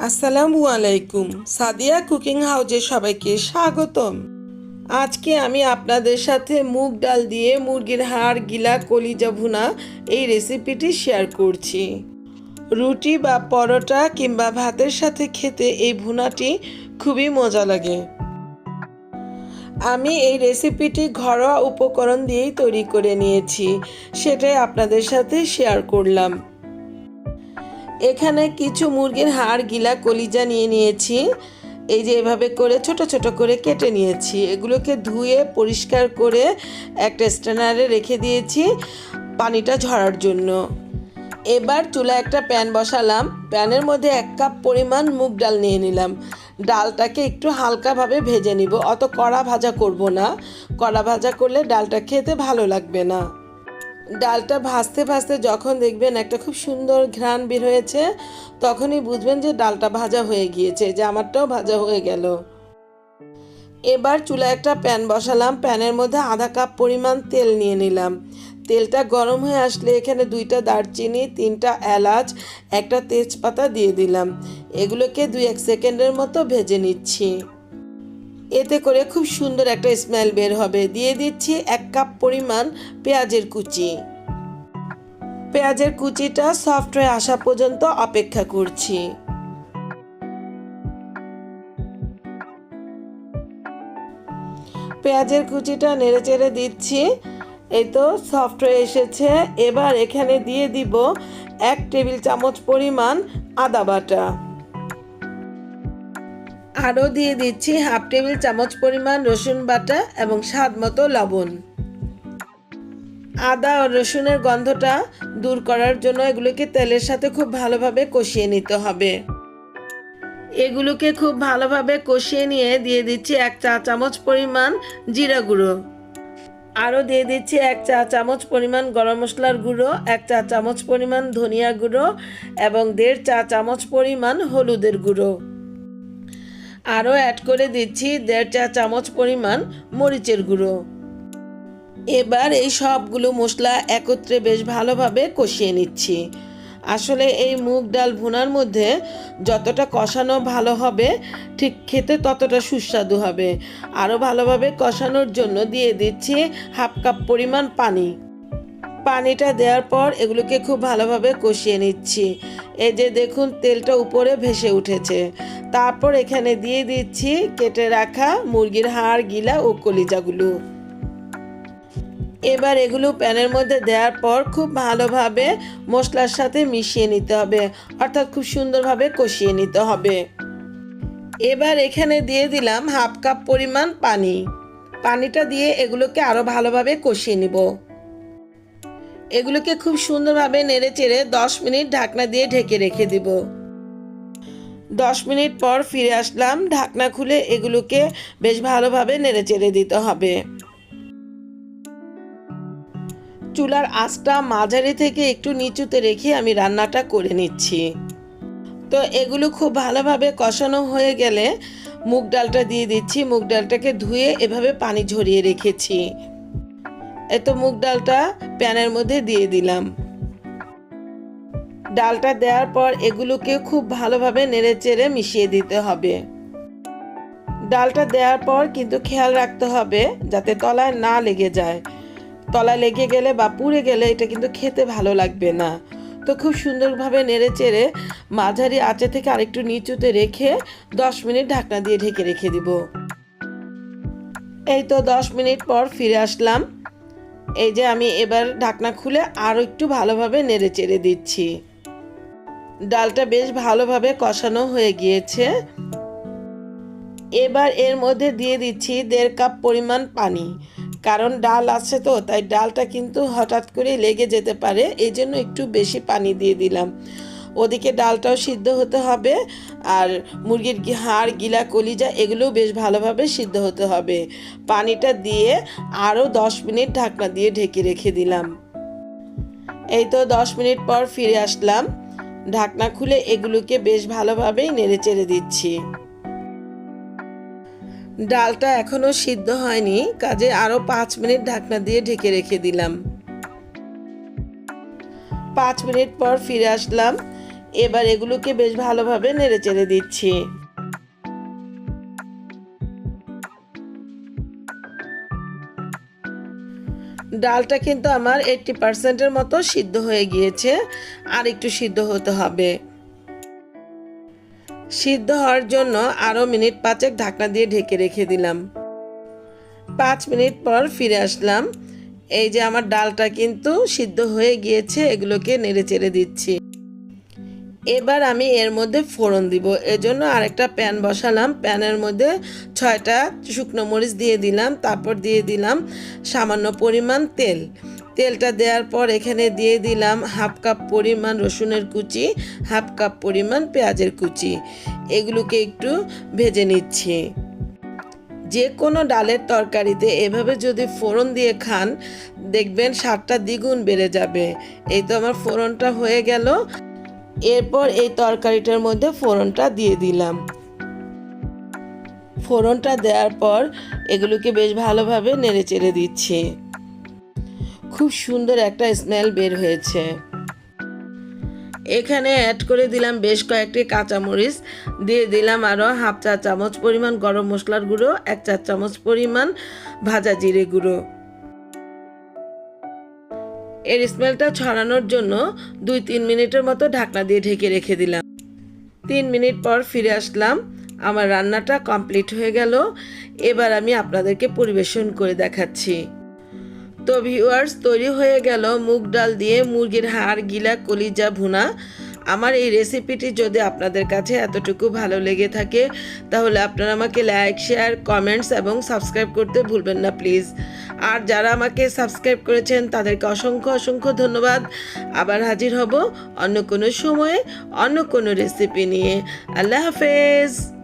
আসসালামু আলাইকুম। সাদিয়া কুকিং হাউজে সবাইকে স্বাগতম। আজকে আমি আপনাদের সাথে মুগ ডাল দিয়ে মুরগির হাড়, গিলা, কলিজা ভুনা এই রেসিপিটি শেয়ার করছি। রুটি বা পরোটা কিংবা ভাতের সাথে খেতে এই ভুনাটি খুবই মজা লাগে। আমি এই রেসিপিটি ঘরোয়া উপকরণ দিয়েই তৈরি করে নিয়েছি। সেটাই আপনাদের সাথে শেয়ার করলাম। এখানে কিছু মুরগির হাড়, গিলা, কলিজা নিয়ে নিয়েছি। এই যে এভাবে করে ছোট ছোট করে কেটে নিয়েছি। এগুলোকে ধুয়ে পরিষ্কার করে একটা স্ট্যান্ডারে রেখে দিয়েছি পানিটা ঝরার জন্য। এবার চুলা একটা প্যান বসালাম। প্যানের মধ্যে এক কাপ পরিমাণ মুগ ডাল নিয়ে নিলাম। ডালটাকে একটু হালকাভাবে ভেজে নিব। অত কড়া ভাজা করব না। কড়া ভাজা করলে ডালটা খেতে ভালো লাগবে না। ডালটা ভাজতে ভাজতে যখন দেখবেন একটা খুব সুন্দর ঘ্রাণ বের হয়েছে, তখনই বুঝবেন যে ডালটা ভাজা হয়ে গিয়েছে, যে আমারটাও ভাজা হয়ে গেল। এবার চুলা একটা প্যান বসালাম, প্যানের মধ্যে আধা কাপ পরিমাণ তেল নিয়ে নিলাম। তেলটা গরম হয়ে আসলে এখানে দুইটা দারচিনি, তিনটা এলাচ, একটা তেজপাতা দিয়ে দিলাম। এগুলোকে দুই এক সেকেন্ডের মতো ভেজে নিচ্ছি। এতে করে খুব সুন্দর একটা স্মেল বের হবে। দিয়ে দিচ্ছি এক কাপ পরিমাণ পেঁয়াজের কুচি। পেঁয়াজের কুচিটা সফট হয়ে আসা পর্যন্ত অপেক্ষা করছি। পেঁয়াজের কুচিটা নেড়ে চেড়ে দিচ্ছি। এই তো সফট হয়ে এসেছে। এবার এখানে দিয়ে দিব এক টেবিল চামচ পরিমাণ আদা বাটা। আরও দিয়ে দিচ্ছি হাফ টেবিল চামচ পরিমাণ রসুন বাটা এবং স্বাদ মতো লবণ। আদা ও রসুনের গন্ধটা দূর করার জন্য এগুলোকে তেলের সাথে খুব ভালোভাবে কষিয়ে নিতে হবে। এগুলোকে খুব ভালোভাবে কষিয়ে নিয়ে দিয়ে দিচ্ছি এক চা চামচ পরিমাণ জিরা গুঁড়ো। আরও দিয়ে দিচ্ছি এক চা চামচ পরিমাণ গরম মশলার গুঁড়ো, এক চা চামচ পরিমাণ ধনিয়া গুঁড়ো এবং দেড় চা চামচ পরিমাণ হলুদের গুঁড়ো। আরও অ্যাড করে দিচ্ছি দেড় চা চামচ পরিমাণ মরিচের গুঁড়ো। এবার এই সবগুলো মশলা একত্রে বেশ ভালোভাবে কষিয়ে নিচ্ছি। আসলে এই মুগ ডাল ভুনার মধ্যে যতটা কষানো ভালো হবে, ঠিক খেতে ততটা সুস্বাদু হবে। আরও ভালোভাবে কষানোর জন্য দিয়ে দিচ্ছি হাফ কাপ পরিমাণ পানি। পানিটা দেওয়ার পর এগুলোকে খুব ভালোভাবে কষিয়ে নিচ্ছি। এই যে দেখুন, তেলটা উপরে ভেসে উঠেছে। তারপর এখানে দিয়ে দিচ্ছি কেটে রাখা মুরগির হাড়, গিলা ও কলিজাগুলো। এবার এগুলো প্যানের মধ্যে দেওয়ার পর খুব ভালোভাবে মশলার সাথে মিশিয়ে নিতে হবে। অর্থাৎ খুব সুন্দরভাবে কষিয়ে নিতে হবে। এবার এখানে দিয়ে দিলাম হাফ কাপ পরিমাণ পানি। পানিটা দিয়ে এগুলোকে আরও ভালোভাবে কষিয়ে নিব। এগুলোকে খুব সুন্দরভাবে নেড়ে চেড়ে দশ মিনিট ঢাকনা দিয়ে ঢেকে রেখে দিব। দশ মিনিট পর ফিরে আসলাম, ঢাকনা খুলে এগুলোকে বেশ ভালোভাবে নেড়ে চেড়ে দিতে হবে। চুলার আঁচটা মাঝারি থেকে একটু নিচুতে রেখে আমি রান্নাটা করে নিচ্ছি। তো এগুলো খুব ভালোভাবে কষানো হয়ে গেলে মুগ ডালটা দিয়ে দিচ্ছি। মুগ ডালটাকে ধুয়ে এভাবে পানি ঝরিয়ে রেখেছি। এত মুগ ডালটা প্যানের মধ্যে দিয়ে দিলাম। ডালটা দেওয়ার পর এগুলোকে খুব ভালোভাবে নেড়ে চেড়ে মিশিয়ে দিতে হবে। ডালটা দেওয়ার পর কিন্তু খেয়াল রাখতে হবে যাতে তলায় না লেগে যায়। তলায় লেগে গেলে বা পুড়ে গেলে এটা কিন্তু খেতে ভালো লাগবে না। তো খুব সুন্দরভাবে নেড়ে চেড়ে মাঝারি আঁচে থেকে আরেকটু নিচুতে রেখে দশ মিনিট ঢাকনা দিয়ে ঢেকে রেখে দিব। এই তো দশ মিনিট পর ফিরে আসলাম। এই যে আমি এবার ঢাকনা খুলে আরও একটু ভালোভাবে নেড়ে চেড়ে দিচ্ছি। ডালটা বেশ ভালোভাবে কষানো হয়ে গিয়েছে। এবার এর মধ্যে দিয়ে দিচ্ছি দেড় কাপ পরিমাণ পানি, কারণ ডাল আছে তো, তাই ডালটা কিন্তু হঠাৎ করে লেগে যেতে পারে এই জন্য একটু বেশি পানি দিয়ে দিলাম। ওদিকে ডালটাও সিদ্ধ হতে হবে আর মুরগির হাড়, গিলা, কলিজা এগুলোও বেশ ভালোভাবে সিদ্ধ হতে হবে। পানিটা দিয়ে আরও দশ মিনিট ঢাকনা দিয়ে ঢেকে রেখে দিলাম। এই তো দশ মিনিট পর ফিরে আসলাম। ঢাকনা খুলে এগুলোকে বেশ ভালোভাবেই নেড়ে চেড়ে দিচ্ছি। ডালটা এখনও সিদ্ধ হয়নি, কাজে আরও পাঁচ মিনিট ঢাকনা দিয়ে ঢেকে রেখে দিলাম। পাঁচ মিনিট পর ফিরে আসলাম। এবার এগুলোকে বেশ ভালোভাবে নেড়ে চেড়ে দিচ্ছি। ডালটা কিন্তু আমার এইটটি পার্সেন্টের মতো সিদ্ধ হয়ে গিয়েছে, আর একটু সিদ্ধ হতে হবে। সিদ্ধ হওয়ার জন্য আরও মিনিট পাঁচেক ঢাকনা দিয়ে ঢেকে রেখে দিলাম। পাঁচ মিনিট পর ফিরে আসলাম। এই যে আমার ডালটা কিন্তু সিদ্ধ হয়ে গিয়েছে, এগুলোকে নেড়ে চেড়ে দিচ্ছি। এবার আমি এর মধ্যে ফোড়ন দিব। এজন্য আরেকটা প্যান বসালাম। প্যানের মধ্যে ছয়টা শুকনো মরিচ দিয়ে দিলাম, তারপর দিয়ে দিলাম সামান্য পরিমাণ তেল। তেলটা দেওয়ার পর এখানে দিয়ে দিলাম হাফ কাপ পরিমাণ রসুনের কুচি, হাফ কাপ পরিমাণ পেঁয়াজের কুচি। এগুলোকে একটু ভেজে নিচ্ছি। যে কোনো ডালের তরকারিতে এভাবে যদি ফোড়ন দিয়ে খান, দেখবেন স্বাদটা দ্বিগুণ বেড়ে যাবে। এই তো আমার ফোড়নটা হয়ে গেল। এরপর এই তরকারিটার মধ্যে ফোড়নটা দিয়ে দিলাম। ফোড়নটা দেওয়ার পর এগুলোকে বেশ ভালোভাবে নেড়ে চেড়ে দিচ্ছি। খুব সুন্দর একটা স্মেল বের হয়েছে। এখানে অ্যাড করে দিলাম বেশ কয়েকটি কাঁচামরিচ। দিয়ে দিলাম আরও হাফ চা চামচ পরিমাণ গরম মশলার গুঁড়ো, এক চা চামচ পরিমাণ ভাজা জিরে গুঁড়ো। এর স্মেলটা ছড়ানোর জন্য দুই তিন মিনিটের মতো ঢাকনা দিয়ে ঢেকে রেখে দিলাম। তিন মিনিট পর ফিরে আসলাম। আমার রান্নাটা কমপ্লিট হয়ে গেল। এবার আমি আপনাদেরকে পরিবেশন করে দেখাচ্ছি। তো ভিউয়ার্স তৈরি হয়ে গেল মুগ ডাল দিয়ে মুরগির হাড়, গিলা, কলিজা, ভুনা। আমার এই রেসিপিটি যদি আপনাদের কাছে এতটুকু ভালো লেগে থাকে, তাহলে আপনারা আমাকে লাইক শেয়ার কমেন্টস এবং সাবস্ক্রাইব করতে ভুলবেন না প্লিজ আর যারা আমাকে সাবস্ক্রাইব করেছেন, তাদেরকে অসংখ্য অসংখ্য ধন্যবাদ। আবার হাজির হব অন্য কোনো সময়ে, অন্য কোনো রেসিপি নিয়ে। আল্লাহ হাফেজ।